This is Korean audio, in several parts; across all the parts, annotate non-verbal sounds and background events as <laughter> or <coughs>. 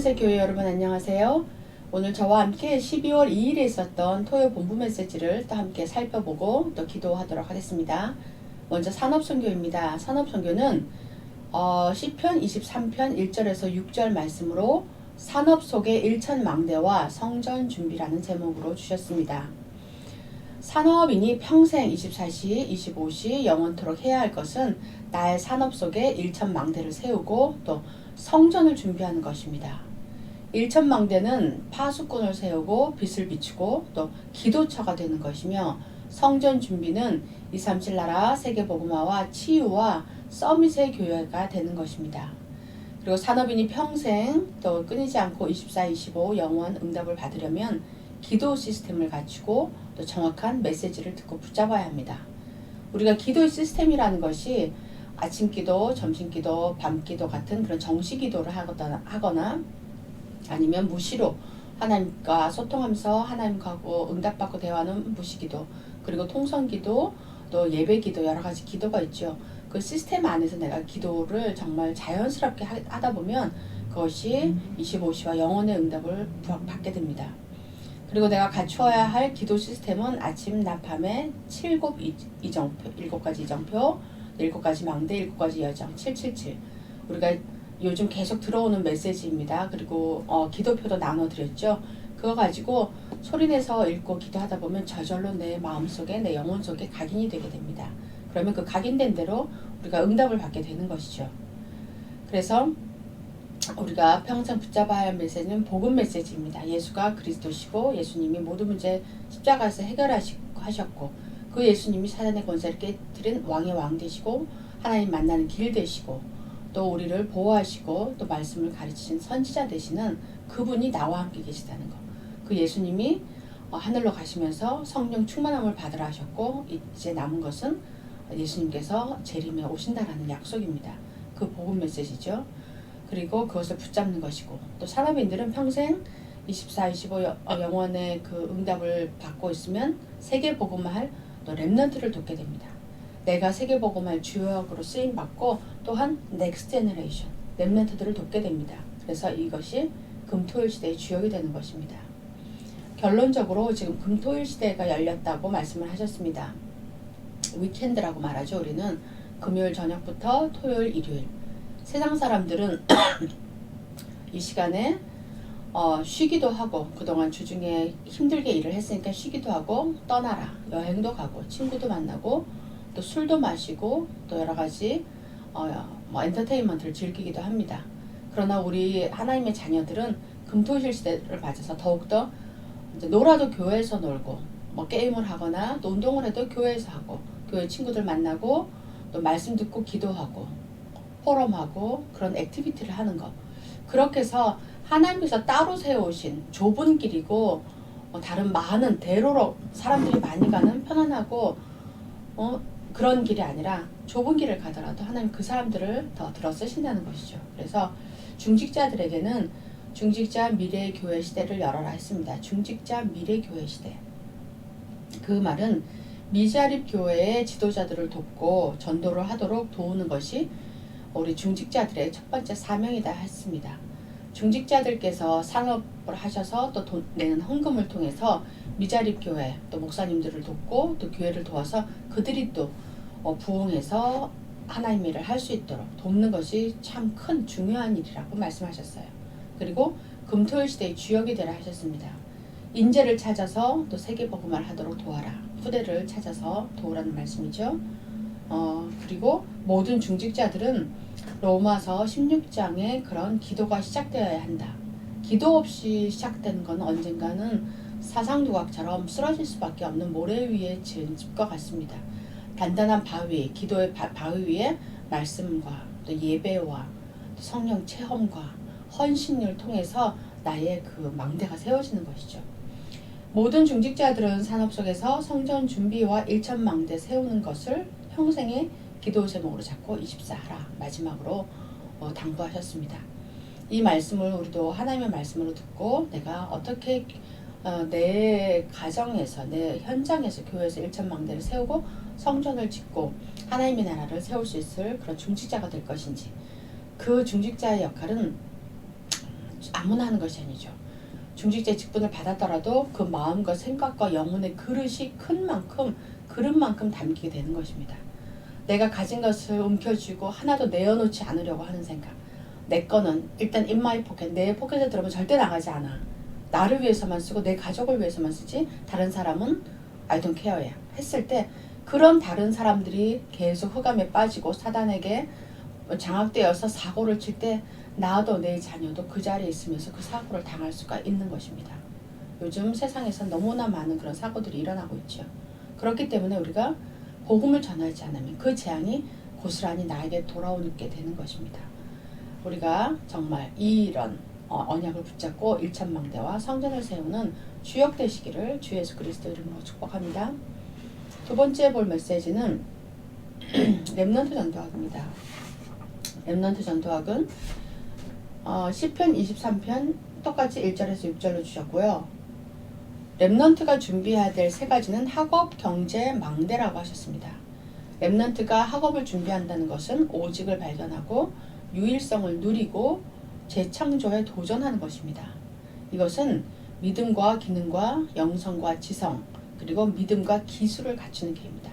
서밋의 교회 여러분 안녕하세요. 오늘 저와 함께 12월 2일에 있었던 토요 본부 메시지를 또 함께 살펴보고 또 기도하도록 하겠습니다. 먼저 산업선교입니다. 산업선교는 어, 시편 23편 1절에서 6절 말씀으로 산업 속의 일천망대와 성전 준비라는 제목으로 주셨습니다. 산업인이 평생 24시, 25시 영원토록 해야 할 것은 나의 산업 속에 일천망대를 세우고 또 성전을 준비하는 것입니다. 일천망대는 파수꾼을 세우고 빛을 비추고 또 기도처가 되는 것이며 성전 준비는 237 나라 세계복음화와 치유와 서밋의 교회가 되는 것입니다. 그리고 산업인이 평생 또 끊이지 않고 24, 25 영원 응답을 받으려면 기도 시스템을 갖추고 또 정확한 메시지를 듣고 붙잡아야 합니다. 우리가 기도의 시스템이라는 것이 아침 기도, 점심 기도, 밤 기도 같은 그런 정시 기도를 하거나 아니면 무시로 하나님과 소통하면서 하나님하고 응답받고 대화하는 무시기도 그리고 통성기도 또 예배기도 여러 가지 기도가 있죠. 그 시스템 안에서 내가 기도를 정말 자연스럽게 하- 하다 보면 그것이 25시와 영혼의 응답을 부- 받게 됩니다. 그리고 내가 갖추어야 할 기도 시스템은 아침, 낮, 밤에 7곡 이- 이정표, 7가지 이정표, 7가지 망대, 7가지 여정, 777. 우리가 요즘 계속 들어오는 메시지입니다. 그리고 어, 기도표도 나눠드렸죠. 그거 가지고 소리내서 읽고 기도하다 보면 저절로 내 마음속에 내 영혼 속에 각인이 되게 됩니다. 그러면 그 각인된 대로 우리가 응답을 받게 되는 것이죠. 그래서 우리가 평생 붙잡아야 할 메시지는 복음 메시지입니다. 예수가 그리스도시고 예수님이 모든 문제 십자가에서 해결하셨고 그 예수님이 사단의 권세를 깨뜨린 왕의 왕 되시고 하나님 만나는 길 되시고 또 우리를 보호하시고 또 말씀을 가르치신 선지자 되시는 그분이 나와 함께 계시다는 것. 그 예수님이 어, 하늘로 가시면서 성령 충만함을 받으라 하셨고 이제 남은 것은 예수님께서 재림에 오신다라는 약속입니다. 그 복음 메시지죠. 그리고 그것을 붙잡는 것이고 또 산업인들은 평생 24, 25 여- 어, 영원의 그 응답을 받고 있으면 세계 복음할 또 렘넌트를 돕게 됩니다. 내가 세계 복음할 주역으로 쓰임 받고 또한 넥스트 제너레이션 렘넌트들을 돕게 됩니다. 그래서 이것이 금토일 시대의 주역이 되는 것입니다. 결론적으로 지금 금토일 시대가 열렸다고 말씀을 하셨습니다. 위켄드라고 말하죠. 우리는 금요일 저녁부터 토요일, 일요일. 세상 사람들은 <coughs> 이 시간에 어, 쉬기도 하고 그동안 주중에 힘들게 일을 했으니까 쉬기도 하고 떠나라 여행도 가고 친구도 만나고 또 술도 마시고 또 여러 가지 어, 뭐 엔터테인먼트를 즐기기도 합니다. 그러나 우리 하나님의 자녀들은 금토일 시대를 맞아서 더욱더 이제 놀아도 교회에서 놀고 뭐 게임을 하거나 또 운동을 해도 교회에서 하고 교회 친구들 만나고 또 말씀 듣고 기도하고 포럼하고 그런 액티비티를 하는 것 그렇게 해서 하나님께서 따로 세우신 좁은 길이고 어, 다른 많은 대로로 사람들이 많이 가는 편안하고 어, 그런 길이 아니라 좁은 길을 가더라도 하나님 그 사람들을 더 들어 쓰신다는 것이죠. 그래서 중직자들에게는 중직자 미래 교회 시대를 열어라 했습니다. 중직자 미래 교회 시대. 그 말은 미자립 교회의 지도자들을 돕고 전도를 하도록 도우는 것이 우리 중직자들의 첫 번째 사명이다 했습니다. 중직자들께서 산업을 하셔서 또 돈 내는 헌금을 통해서 미자립 교회 또 목사님들을 돕고 또 교회를 도와서 그들이 또 어, 부흥해서 하나님 일을 할 수 있도록 돕는 것이 참 큰 중요한 일이라고 말씀하셨어요. 그리고 금토일 시대의 주역이 되라 하셨습니다. 인재를 찾아서 또 세계 복음을 하도록 도와라. 후대를 찾아서 도우라는 말씀이죠. 어, 그리고 모든 중직자들은 로마서 16장에 그런 기도가 시작되어야 한다. 기도 없이 시작된 건 언젠가는 사상두각처럼 쓰러질 수밖에 없는 모래 위에 지은 집과 같습니다. 단단한 바위, 기도의 바, 바위 위에 말씀과 또 예배와 또 성령 체험과 헌신을 통해서 나의 그 망대가 세워지는 것이죠. 모든 중직자들은 산업 속에서 성전 준비와 일천 망대 세우는 것을 평생의 기도 제목으로 잡고 24하라 마지막으로 어, 당부하셨습니다. 이 말씀을 우리도 하나님의 말씀으로 듣고 내가 어떻게 어, 내 가정에서 내 현장에서 교회에서 일천 망대를 세우고 성전을 짓고 하나님의 나라를 세울 수 있을 그런 중직자가 될 것인지 그 중직자의 역할은 아무나 하는 것이 아니죠. 중직자 직분을 받았더라도 그 마음과 생각과 영혼의 그릇이 큰 만큼 그릇만큼 담기게 되는 것입니다. 내가 가진 것을 움켜쥐고 하나도 내어놓지 않으려고 하는 생각. 내 거는 일단 my pocket, 내 포켓에 들어오면 절대 나가지 않아. 나를 위해서만 쓰고 내 가족을 위해서만 쓰지 다른 사람은 I don't care야. 했을 때 그런 다른 사람들이 계속 흑암에 빠지고 사단에게 장악되어서 사고를 칠 때 나도 내 자녀도 그 자리에 있으면서 그 사고를 당할 수가 있는 것입니다. 요즘 세상에서 너무나 많은 그런 사고들이 일어나고 있죠. 그렇기 때문에 우리가 복음을 전하지 않으면 그 재앙이 고스란히 나에게 돌아오게 되는 것입니다. 우리가 정말 이런 어, 언약을 붙잡고 일천망대와 성전을 세우는 주역 되시기를 주 예수 그리스도 이름으로 축복합니다. 두 번째 볼 메시지는 <clears throat> 렘넌트 전도학입니다. 렘넌트 전도학은 어, 시편 23편 똑같이 1절에서 6절로 주셨고요. 렘넌트가 준비해야 될 세 가지는 학업, 경제, 망대라고 하셨습니다. 렘넌트가 학업을 준비한다는 것은 오직을 발견하고 유일성을 누리고 재창조에 도전하는 것입니다. 이것은 믿음과 기능과 영성과 지성 그리고 믿음과 기술을 갖추는 길입니다.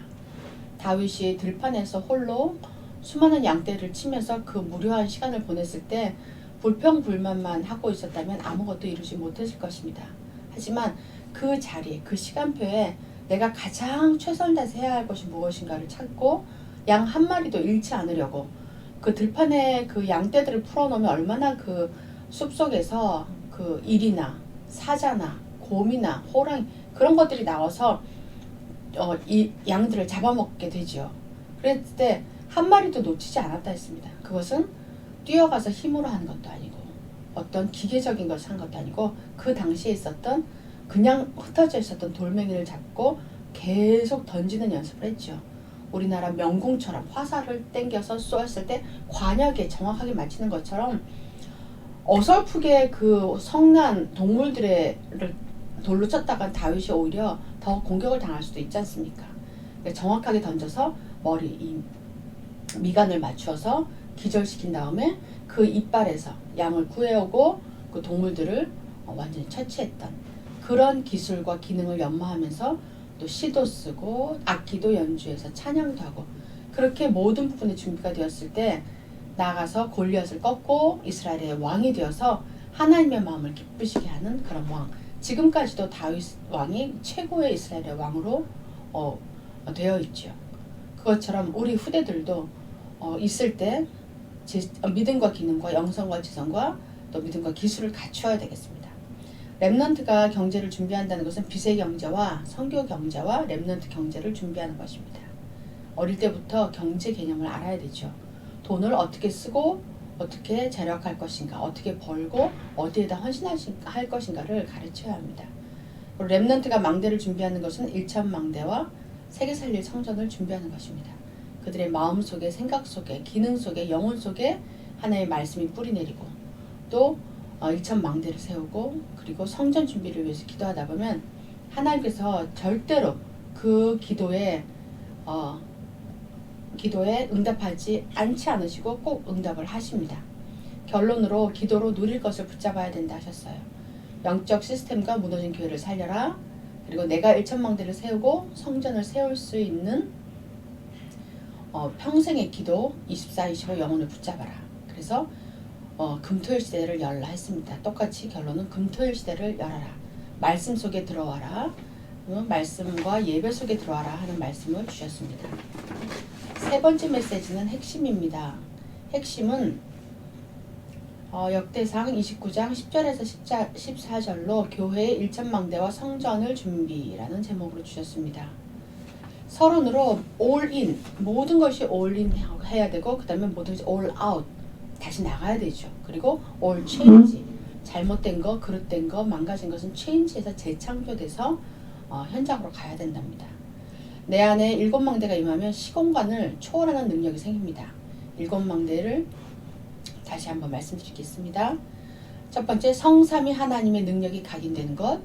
다윗이 들판에서 홀로 수많은 양떼를 치면서 그 무료한 시간을 보냈을 때 불평불만만 하고 있었다면 아무것도 이루지 못했을 것입니다. 하지만 그 자리에 그 시간표에 내가 가장 최선을 다해서 해야 할 것이 무엇인가를 찾고 양 한 마리도 잃지 않으려고 그 들판에 그 양떼들을 풀어놓으면 얼마나 그 숲속에서 그 일이나 사자나 곰이나 호랑이 그런 것들이 나와서 어, 이 양들을 잡아먹게 되지요. 그랬을 때 한 마리도 놓치지 않았다 했습니다. 그것은 뛰어가서 힘으로 하는 것도 아니고 어떤 기계적인 것을 한 것도 아니고 그 당시에 있었던 그냥 흩어져 있었던 돌멩이를 잡고 계속 던지는 연습을 했죠. 우리나라 명궁처럼 화살을 땡겨서 쏘았을 때 관역에 정확하게 맞히는 것처럼 어설프게 그 성난 동물들의 돌로 쳤다간 다윗이 오히려 더 공격을 당할 수도 있지 않습니까? 그러니까 정확하게 던져서 머리 이 미간을 맞추어서 기절시킨 다음에 그 이빨에서 양을 구해오고 그 동물들을 어, 완전히 처치했던 그런 기술과 기능을 연마하면서 또 시도 쓰고 악기도 연주해서 찬양도 하고 그렇게 모든 부분이 준비가 되었을 때 나가서 골리앗을 꺾고 이스라엘의 왕이 되어서 하나님의 마음을 기쁘시게 하는 그런 왕. 지금까지도 다윗 왕이 최고의 이스라엘의 왕으로 어, 어, 되어 있죠. 그것처럼 우리 후대들도 어, 있을 때 제, 어, 믿음과 기능과 영성과 지성과 또 믿음과 기술을 갖춰야 되겠습니다. 랩넌트가 경제를 준비한다는 것은 빚의 경제와 성교 경제와 랩넌트 경제를 준비하는 것입니다. 어릴 때부터 경제 개념을 알아야 되죠. 돈을 어떻게 쓰고 어떻게 절약할 것인가, 어떻게 벌고 어디에다 헌신할 것인가를 가르쳐야 합니다. 랩넌트가 망대를 준비하는 것은 1천 망대와 세계 살릴 성전을 준비하는 것입니다. 그들의 마음 속에, 생각 속에, 기능 속에, 영혼 속에 하나의 말씀이 뿌리내리고 또 1천 망대를 세우고 그리고 성전 준비를 위해서 기도하다 보면 하나님께서 절대로 그 기도에 어, 기도에 응답하지 않지 않으시고 꼭 응답을 하십니다. 결론으로 기도로 누릴 것을 붙잡아야 된다 하셨어요. 영적 시스템과 무너진 교회를 살려라. 그리고 내가 일천망대를 세우고 성전을 세울 수 있는 어, 평생의 기도 24, 25 영혼을 붙잡아라. 그래서 어, 금토일 시대를 열라 했습니다. 똑같이 결론은 금토일 시대를 열어라. 말씀 속에 들어와라. 말씀과 예배 속에 들어와라 하는 말씀을 주셨습니다. 세 번째 메시지는 핵심입니다. 핵심은 어, 역대상 29장 10절에서 10자, 14절로 교회의 일천망대와 성전을 준비라는 제목으로 주셨습니다. 서론으로 in 모든 것이 in 해야 되고 그 다음에 모든 것이 out 다시 나가야 되죠. 그리고 all change 잘못된 거, 그릇된 거, 망가진 것은 change해서 재창조돼서 어, 현장으로 가야 된답니다. 내 안에 일곱 망대가 임하면 시공간을 초월하는 능력이 생깁니다. 일곱 망대를 다시 한번 말씀드리겠습니다. 첫 번째 성삼위 하나님의 능력이 각인되는 것,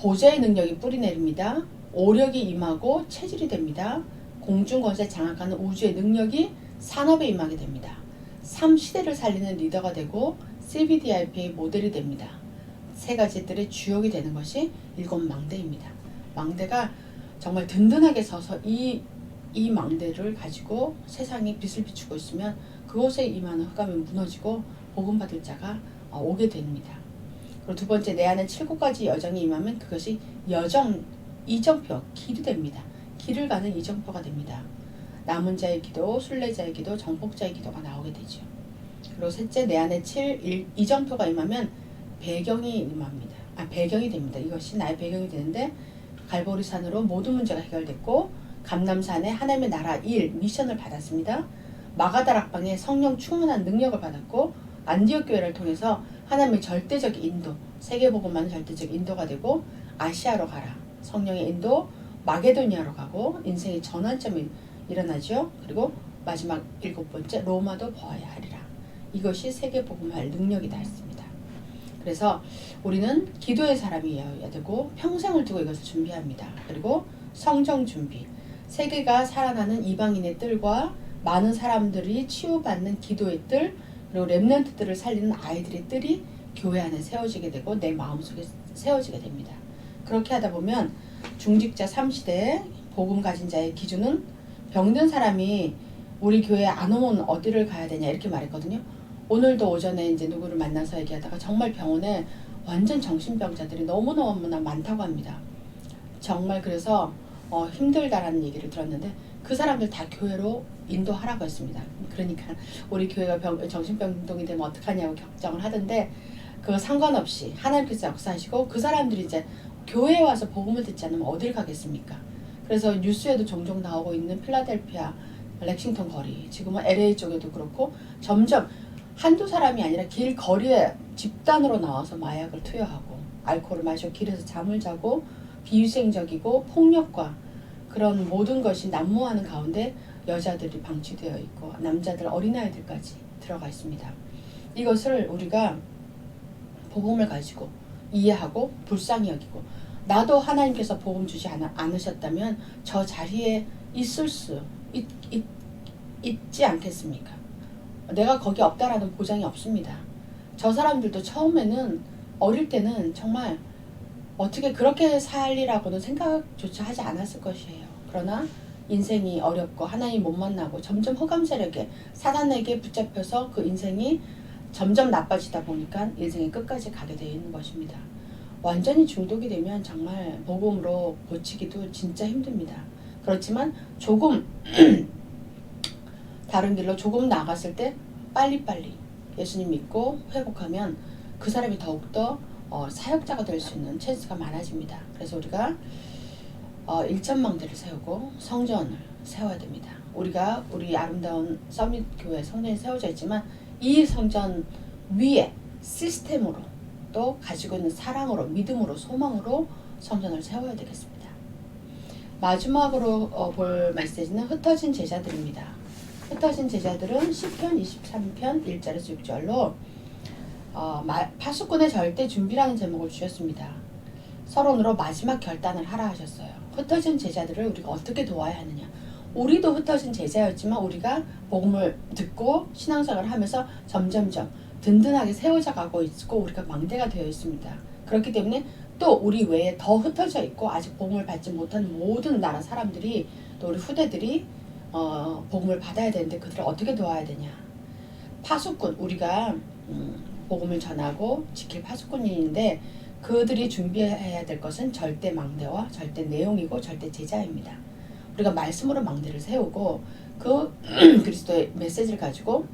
보좌의 능력이 뿌리내립니다. 오력이 임하고 체질이 됩니다. 공중권세 장악하는 우주의 능력이 산업에 임하게 됩니다. 3시대를 살리는 리더가 되고 CBDIP의 모델이 됩니다. 세 가지들의 주역이 되는 것이 일곱 망대입니다. 망대가 정말 든든하게 서서 이, 이 망대를 가지고 세상에 빛을 비추고 있으면 그곳에 임하는 흑암이 무너지고 복음받을 자가 어, 오게 됩니다. 그리고 두 번째 내 안에 칠곱 가지 여정이 임하면 그것이 여정 이정표 길이 됩니다. 길을 가는 이정표가 됩니다. 남은 자의 기도, 순례자의 기도, 정복자의 기도가 나오게 되죠. 그리고 셋째 내 안에 칠 일, 이정표가 임하면 배경이 임합니다. 아 배경이 됩니다. 이것이 나의 배경이 되는데 갈보리산으로 모든 문제가 해결됐고 감남산에 하나님의 나라 일 미션을 받았습니다. 마가다 락방에 성령 충만한 능력을 받았고 안디옥 교회를 통해서 하나님의 절대적 인도 세계복음만 절대적 인도가 되고 아시아로 가라 성령의 인도 마게도니아로 가고 인생의 전환점이 일어나죠. 그리고 마지막 일곱 번째 로마도 보아야 하리라. 이것이 세계복음할 능력이다 했습니다. 그래서 우리는 기도의 사람이어야 되고 평생을 두고 이것을 준비합니다. 그리고 성정 준비. 세계가 살아나는 이방인의 뜰과 많은 사람들이 치유받는 기도의 뜰 그리고 렘넌트들을 살리는 아이들의 뜰이 교회 안에 세워지게 되고 내 마음속에 세워지게 됩니다. 그렇게 하다 보면 중직자 3시대 복음 가진 자의 기준은 병든 사람이 우리 교회에 안 오면 어디를 가야 되냐 이렇게 말했거든요. 오늘도 오전에 이제 누구를 만나서 얘기하다가 정말 병원에 완전 정신병자들이 너무너무나 많다고 합니다. 정말 그래서 어, 힘들다라는 얘기를 들었는데 그 사람들 다 교회로 인도하라고 했습니다. 그러니까 우리 교회가 병, 정신병동이 되면 어떡하냐고 걱정을 하던데 그거 상관없이 하나님께서 역사하시고 그 사람들이 이제 교회에 와서 복음을 듣지 않으면 어딜 가겠습니까? 그래서 뉴스에도 종종 나오고 있는 필라델피아, 렉싱턴 거리, 지금은 LA 쪽에도 그렇고 점점 한두 사람이 아니라 길 거리에 집단으로 나와서 마약을 투여하고 알코올을 마시고 길에서 잠을 자고 비위생적이고 폭력과 그런 모든 것이 난무하는 가운데 여자들이 방치되어 있고 남자들 어린아이들까지 들어가 있습니다. 이것을 우리가 복음을 가지고 이해하고 불쌍히 여기고 나도 하나님께서 복음 주지 않, 않으셨다면 저 자리에 있을 수 있, 있, 있지 않겠습니까? 내가 거기 없다라는 보장이 없습니다. 저 사람들도 처음에는 어릴 때는 정말 어떻게 그렇게 살리라고는 생각조차 하지 않았을 것이에요. 그러나 인생이 어렵고 하나님 못 만나고 점점 흑암 세력에 사단에게 붙잡혀서 그 인생이 점점 나빠지다 보니까 인생의 끝까지 가게 되어 있는 것입니다. 완전히 중독이 되면 정말 복음으로 고치기도 진짜 힘듭니다. 그렇지만 조금 <clears throat> 다른 길로 조금 나갔을 때 빨리빨리 예수님 믿고 회복하면 그 사람이 더욱더 어, 사역자가 될 수 있는 찬스가 많아집니다. 그래서 우리가 어, 일천망대를 세우고 성전을 세워야 됩니다. 우리가 우리 아름다운 서밋 교회 성전이 세워져 있지만 이 성전 위에 시스템으로 또 가지고 있는 사랑으로 믿음으로 소망으로 성전을 세워야 되겠습니다. 마지막으로 어, 볼 메시지는 흩어진 제자들입니다. 흩어진 제자들은 10편 23편 1절에서 6절로 어, 마, 파수꾼의 절대 준비라는 제목을 주셨습니다. 서론으로 마지막 결단을 하라 하셨어요. 흩어진 제자들을 우리가 어떻게 도와야 하느냐. 우리도 흩어진 제자였지만 우리가 복음을 듣고 신앙생활을 하면서 점점점 든든하게 세워져 가고 있고 우리가 망대가 되어 있습니다. 그렇기 때문에 또 우리 외에 더 흩어져 있고 아직 복음을 받지 못한 모든 나라 사람들이 또 우리 후대들이 어, 복음을 받아야 되는데 그들을 어떻게 도와야 되냐. 파수꾼 우리가 음, 복음을 전하고 지킬 파수꾼인데 그들이 준비해야 될 것은 절대 망대와 절대 내용이고 절대 제자입니다. 우리가 말씀으로 망대를 세우고 그 <clears throat> 그리스도의 메시지를 가지고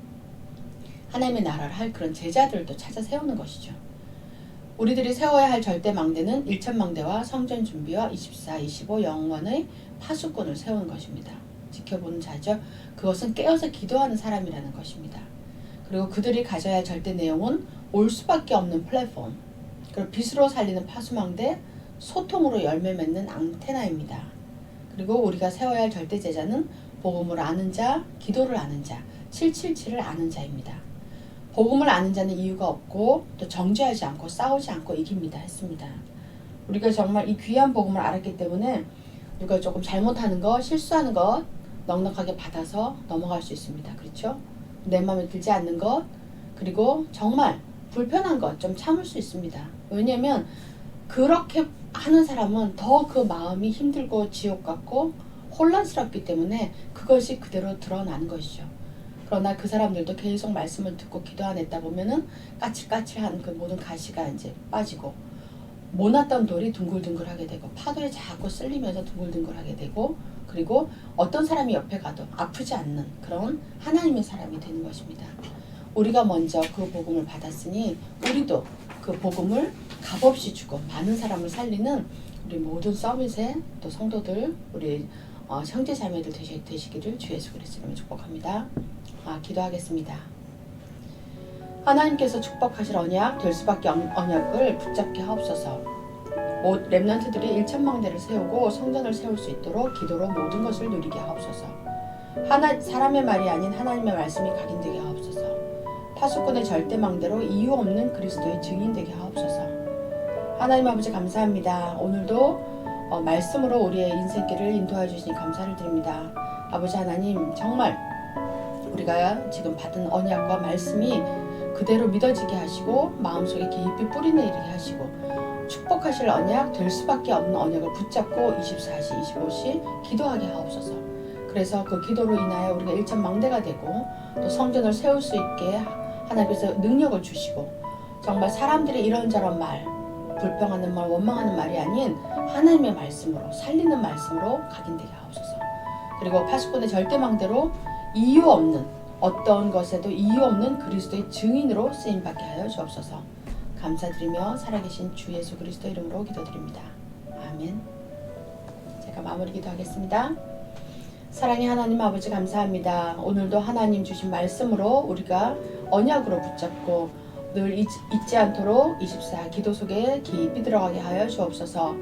하나님의 나라를 할 그런 제자들도 찾아 세우는 것이죠. 우리들이 세워야 할 절대 망대는 일천 망대와 성전 준비와 24, 25 영원의 파수꾼을 세우는 것입니다. 지켜보는 자죠. 그것은 깨어서 기도하는 사람이라는 것입니다. 그리고 그들이 가져야 할 절대 내용은 올 수밖에 없는 플랫폼, 그리고 빛으로 살리는 파수망대, 소통으로 열매 맺는 앙테나입니다. 그리고 우리가 세워야 할 절대 제자는 복음을 아는 자, 기도를 아는 자, 777을 아는 자입니다. 복음을 아는 자는 이유가 없고 또 정죄하지 않고 싸우지 않고 이깁니다 했습니다. 우리가 정말 이 귀한 복음을 알았기 때문에 누가 조금 잘못하는 것, 실수하는 것 넉넉하게 받아서 넘어갈 수 있습니다. 그렇죠? 내 마음에 들지 않는 것 그리고 정말 불편한 것 좀 참을 수 있습니다. 왜냐면 그렇게 하는 사람은 더 그 마음이 힘들고 지옥 같고 혼란스럽기 때문에 그것이 그대로 드러나는 것이죠. 그러나 그 사람들도 계속 말씀을 듣고 기도 안 했다 보면은 까칠까칠한 그 모든 가시가 이제 빠지고 모났던 돌이 둥글둥글하게 되고 파도에 자꾸 쓸리면서 둥글둥글하게 되고 그리고 어떤 사람이 옆에 가도 아프지 않는 그런 하나님의 사람이 되는 것입니다. 우리가 먼저 그 복음을 받았으니 우리도 그 복음을 값없이 주고 많은 사람을 살리는 우리 모든 서밋의 또 성도들 우리 어, 형제 자매들 되시, 되시기를 주 예수 그리스도로 축복합니다. 아, 기도하겠습니다. 하나님께서 축복하실 언약 될 수밖에 언약을 붙잡게 하옵소서. 모 렘넌트들이 1천망 대를 세우고 성전을 세울 수 있도록 기도로 모든 것을 누리게 하옵소서. 하나 사람의 말이 아닌 하나님의 말씀이 각인되게 하옵소서. 파수꾼의 절대망대로 이유 없는 그리스도의 증인되게 하옵소서. 하나님 아버지 감사합니다. 오늘도 어, 말씀으로 우리의 인생길을 인도해 주시니 감사를 드립니다. 아버지 하나님 정말 우리가 지금 받은 언약과 말씀이 그대로 믿어지게 하시고 마음속에 깊이 뿌리 내리게 하시고 축복하실 언약 될 수밖에 없는 언약을 붙잡고 24시 25시 기도하게 하옵소서. 그래서 그 기도로 인하여 우리가 일천 망대가 되고 또 성전을 세울 수 있게 하나님께서 능력을 주시고 정말 사람들의 이런저런 말 불평하는 말 원망하는 말이 아닌 하나님의 말씀으로 살리는 말씀으로 각인되게 하옵소서. 그리고 파수꾼의 절대망대로 이유 없는 어떤 것에도 이유 없는 그리스도의 증인으로 쓰임 받게 하여 주옵소서. 감사드리며 살아계신 주 예수 그리스도 이름으로 기도드립니다. 아멘. 제가 마무리 기도하겠습니다. 사랑의 하나님 아버지 감사합니다. 오늘도 하나님 주신 말씀으로 우리가 언약으로 붙잡고 늘 잊, 잊지 않도록 24 기도 속에 깊이 들어가게 하여 주옵소서.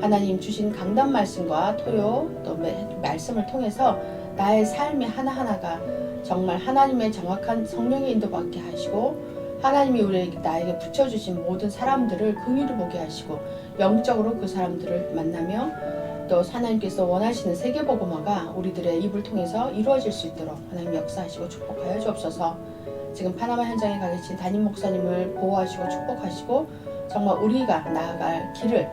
하나님 주신 강단 말씀과 토요 또 매- 말씀을 통해서 나의 삶의 하나하나가 정말 하나님의 정확한 성령의 인도받게 하시고 하나님이 우리 나에게 붙여주신 모든 사람들을 긍휼히 보게 하시고 영적으로 그 사람들을 만나며 또 하나님께서 원하시는 세계복음화가 우리들의 입을 통해서 이루어질 수 있도록 하나님 역사하시고 축복하여 주옵소서. 지금 파나마 현장에 가 계신 담임 목사님을 보호하시고 축복하시고 정말 우리가 나아갈 길을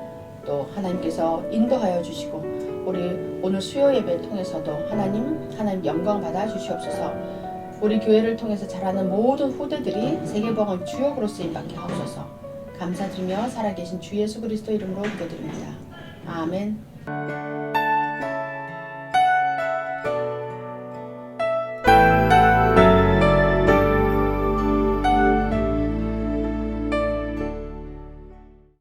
또 하나님께서 인도하여 주시고 우리 오늘 수요 예배를 통해서도 하나님 하나님 영광 받아 주시옵소서. 우리 교회를 통해서 자라는 모든 후대들이 세계복음 주역으로 쓰임 받게 하옵소서. 감사드리며 살아계신 주 예수 그리스도 이름으로 기도드립니다. 아멘.